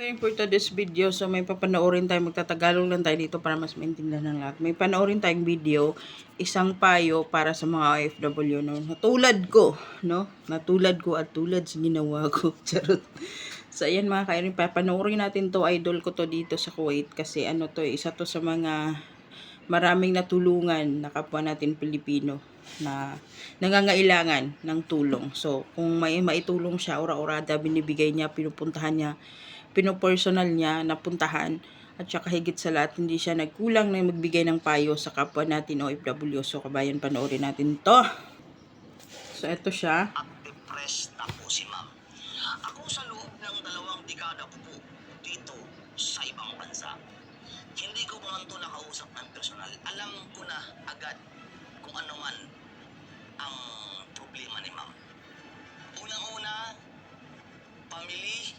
Okay, for today's video, so may papanoorin tayo, magtatagalog lang tayo dito para mas maintindihan ng lahat. May panoorin tayong video, isang payo para sa mga OFW, no? Natulad ko, no? Natulad ko at tulad sa ginawa ko. Charot. So, ayan mga kairin, papanoorin natin to, idol ko to dito sa Kuwait, kasi ano to, eh, isa to sa mga maraming natulungan na kapwa natin Pilipino na nangangailangan ng tulong. So, kung may maitulong siya, ora-orada, binibigay niya, pinupuntahan niya, pinopersonal niya, napuntahan, at saka higit sa lahat, hindi siya nagkulang na magbigay ng payo sa kapwa natin OFW. So, kabayan, panoorin natin to. So, ito siya. depressed na po si ma'am. Ako sa loob ng dalawang dekada ko po dito sa ibang bansa, hindi ko man ito nakausap ng personal. Alam ko na agad kung ano man ang problema ni ma'am. Unang-una, pamili,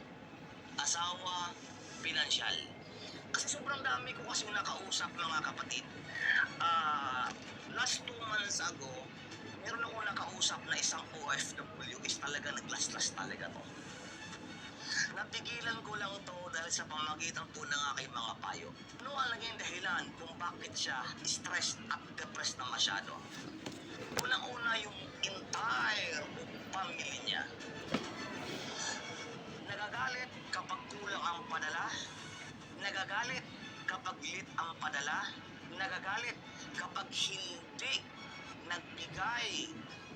asawa, pinansyal. Kasi sobrang dami ko kasi nakausap mga kapatid. Ah, last two months ago, meron ako nakausap na isang OFW is talaga naglaslas talaga to. Napigilan ko lang to dahil sa pamagitan po ng aking mga payo. Ano ang naging dahilan kung bakit siya stressed at depressed na masyado? Unang-una yung entire family niya. Nagagalit kapag kulang ang padala. Nagagalit kapag lit ang padala. Nagagalit kapag hindi nagbigay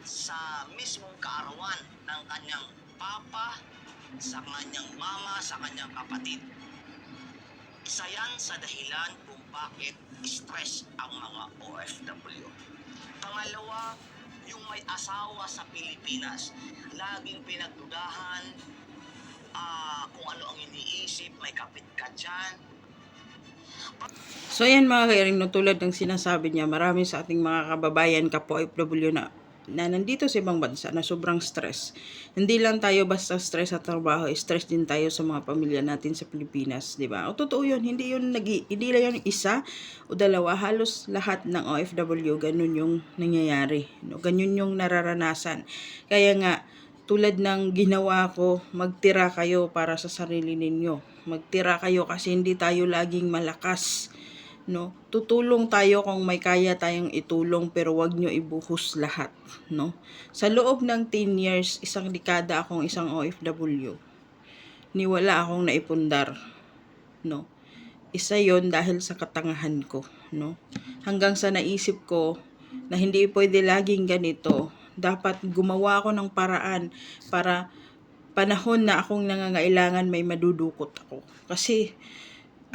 sa mismong kaarawan ng kanyang papa, sa kanyang mama, sa kanyang kapatid. Isa yan sa dahilan kung bakit stress ang mga OFW. Pangalawa, yung may asawa sa Pilipinas, laging pinagdudahan, ah, kung ano ang iniisip, may kapit ka dyan, So, ayan mga kairing, no, tulad ng sinasabi niya, marami sa ating mga kababayan, kapwa OFW na, na nandito sa ibang bansa na sobrang stress. Hindi lang tayo basta stress sa trabaho, stress din tayo sa mga pamilya natin sa Pilipinas, di ba? O totoo yun, hindi yun, nag, hindi lang yun isa o dalawa, halos lahat ng OFW, ganun yung nangyayari. No? Ganun yung nararanasan. Kaya nga, tulad ng ginawa ko, magtira kayo para sa sarili ninyo. Magtira kayo kasi hindi tayo laging malakas. No? Tutulong tayo kung may kaya tayong itulong pero wag nyo ibuhos lahat. No? Sa loob ng 10 years, isang dekada akong isang OFW. Niwala akong naipundar. No? Isa yon dahil sa katangahan ko. No? Hanggang sa naisip ko na hindi pwede laging ganito. Dapat gumawa ako ng paraan para panahon na akong nangangailangan may madudukot ako. Kasi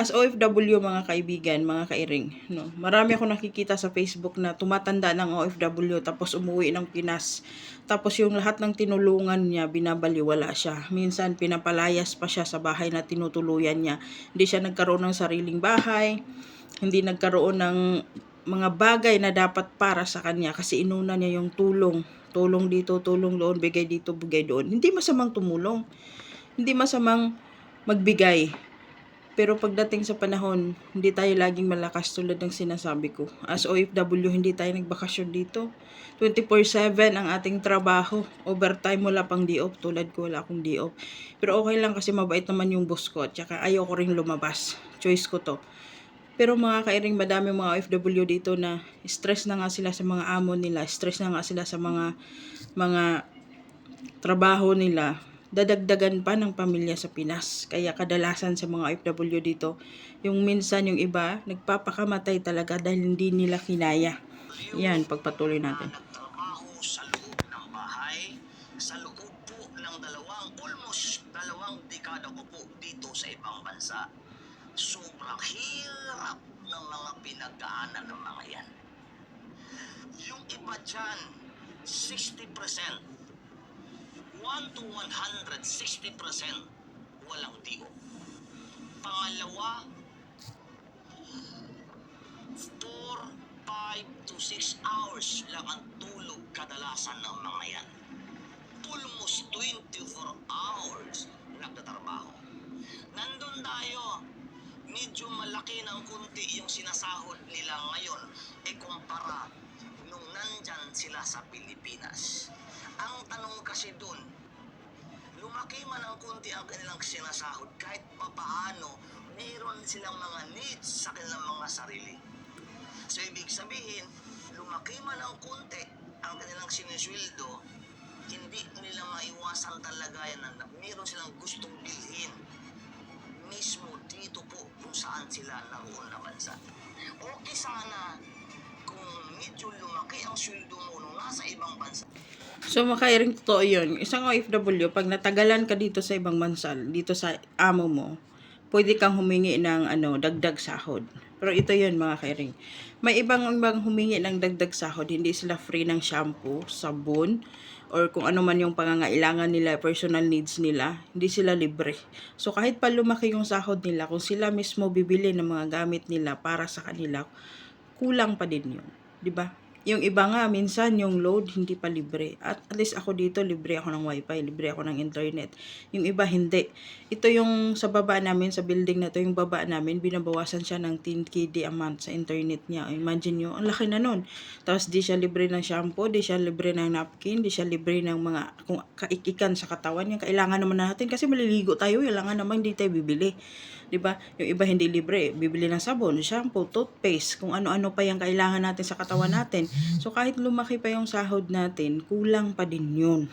as OFW mga kaibigan, mga kairing, no, marami ako nakikita sa Facebook na tumatanda ng OFW tapos umuwi ng Pinas. Tapos yung lahat ng tinulungan niya, binabaliwala siya. Minsan pinapalayas pa siya sa bahay na tinutuluyan niya. Hindi siya nagkaroon ng sariling bahay, hindi nagkaroon ng mga bagay na dapat para sa kanya kasi inuna niya yung tulong. Tulong dito, tulong doon, bigay dito, bigay doon. Hindi masamang tumulong. Hindi masamang magbigay. Pero pagdating sa panahon, hindi tayo laging malakas tulad ng sinasabi ko. As OFW, hindi tayo nagbakasyon dito. 24-7 ang ating trabaho. Overtime wala pang di-off. Tulad ko wala akong di-off. Pero okay lang kasi mabait naman yung boss ko. Tsaka ayaw ko rin lumabas. Choice ko to. Pero mga kairing, madami mga OFW dito na stress na nga sila sa mga amo nila, stress na nga sila sa mga mga trabaho nila, dadagdagan pa ng pamilya sa Pinas. Kaya kadalasan sa mga OFW dito, yung minsan yung iba, nagpapakamatay talaga dahil hindi nila kinaya. Yan, pagpatuloy natin. sa loob ng bahay, sa loob po ng dalawang, almost dalawang dekada ko po dito sa ibang bansa. Sobrang hirap ng mga pinagdaanan ng mga yan. Yung iba dyan, 60%, 1 to 160% walang diyo. Pangalawa, 4, 5 to 6 hours lang ang tulog kadalasan ng mga yan. Almost 24 hours nagtatrabaho. Nandun tayo, medyo malaki ng kunti yung sinasahod nila ngayon e kumpara nung nandyan sila sa Pilipinas. Ang tanong kasi dun, lumaki man ang kunti ang kanilang sinasahod, kahit papaano, mayroon silang mga needs sa kanilang mga sarili. So, ibig sabihin, lumaki man ang kunti ang kanilang sinisweldo, hindi nila maiwasan talaga yan na mayroon silang gustong bilhin mismo dito po kung saan sila naroon na bansa. Okay sana kung medyo lumaki ang sweldo mo nung nasa ibang bansa. So, makairing totoo yun. Isang OFW, pag natagalan ka dito sa ibang bansa, dito sa amo mo, pwede kang humingi ng ano, dagdag sahod. Pero ito yun, mga kairing. May ibang ibang humingi ng dagdag sahod, hindi sila free ng shampoo, sabon, or kung ano man yung pangangailangan nila, personal needs nila, hindi sila libre. So, kahit pa lumaki yung sahod nila, kung sila mismo bibili ng mga gamit nila para sa kanila, kulang pa din yun. 'di ba? Yung iba nga, minsan yung load hindi pa libre. At at least ako dito, libre ako ng wifi, libre ako ng internet. Yung iba hindi. Ito yung sa baba namin, sa building na to, yung baba namin, binabawasan siya ng 10 KD a month sa internet niya. Imagine nyo, ang laki na nun. Tapos di siya libre ng shampoo, di siya libre ng napkin, di siya libre ng mga kung kaikikan sa katawan. Yung kailangan naman natin kasi maliligo tayo, kailangan naman hindi tayo bibili. 'Di ba? Yung iba hindi libre, bibili ng sabon, shampoo, toothpaste, kung ano-ano pa yung kailangan natin sa katawan natin. So kahit lumaki pa yung sahod natin, kulang pa din 'yun.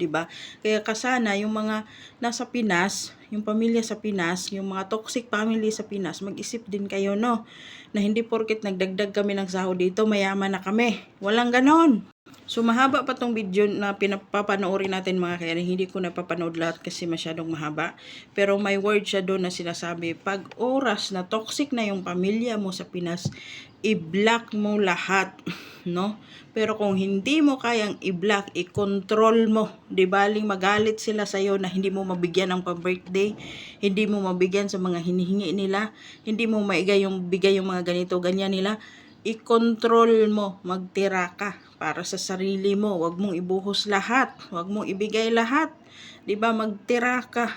'di ba? Kaya kasana yung mga nasa Pinas, yung pamilya sa Pinas, yung mga toxic family sa Pinas, mag-isip din kayo no na hindi porket nagdagdag kami ng sahod dito, mayaman na kami. Walang ganon. So mahaba pa tong video na pinapapanoorin natin mga kaya hindi ko napapanood lahat kasi masyadong mahaba. Pero may word siya doon na sinasabi, pag oras na toxic na yung pamilya mo sa Pinas, i-block mo lahat, no? Pero kung hindi mo kayang i-block, i-control mo, di baling magalit sila sa na hindi mo mabigyan ng pa-birthday, hindi mo mabigyan sa mga hinihingi nila, hindi mo maigay yung bigay yung mga ganito, ganyan nila, i-control mo, magtira ka para sa sarili mo. Huwag mong ibuhos lahat, huwag mong ibigay lahat. 'Di ba? Magtira ka.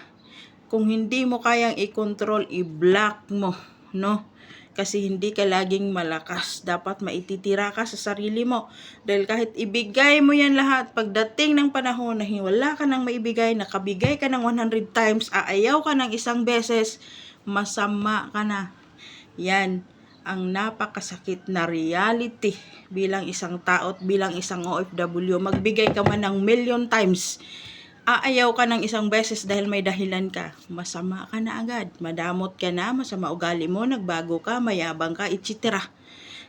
Kung hindi mo kayang i-control, i-block mo, no? Kasi hindi ka laging malakas. Dapat maititira ka sa sarili mo. Dahil kahit ibigay mo yan lahat, pagdating ng panahon na wala ka nang maibigay, nakabigay ka ng 100 times, aayaw ka ng isang beses, masama ka na. Yan ang napakasakit na reality bilang isang tao at bilang isang OFW. Magbigay ka man ng million times, aayaw ka ng isang beses dahil may dahilan ka. Masama ka na agad. Madamot ka na, masama ugali mo, nagbago ka, mayabang ka, etc.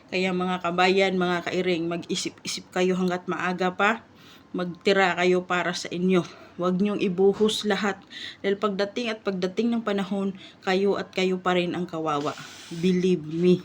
Kaya mga kabayan, mga kairing, mag-isip-isip kayo hanggat maaga pa. Magtira kayo para sa inyo. Huwag niyong ibuhos lahat. Dahil pagdating at pagdating ng panahon, kayo at kayo pa rin ang kawawa. Believe me.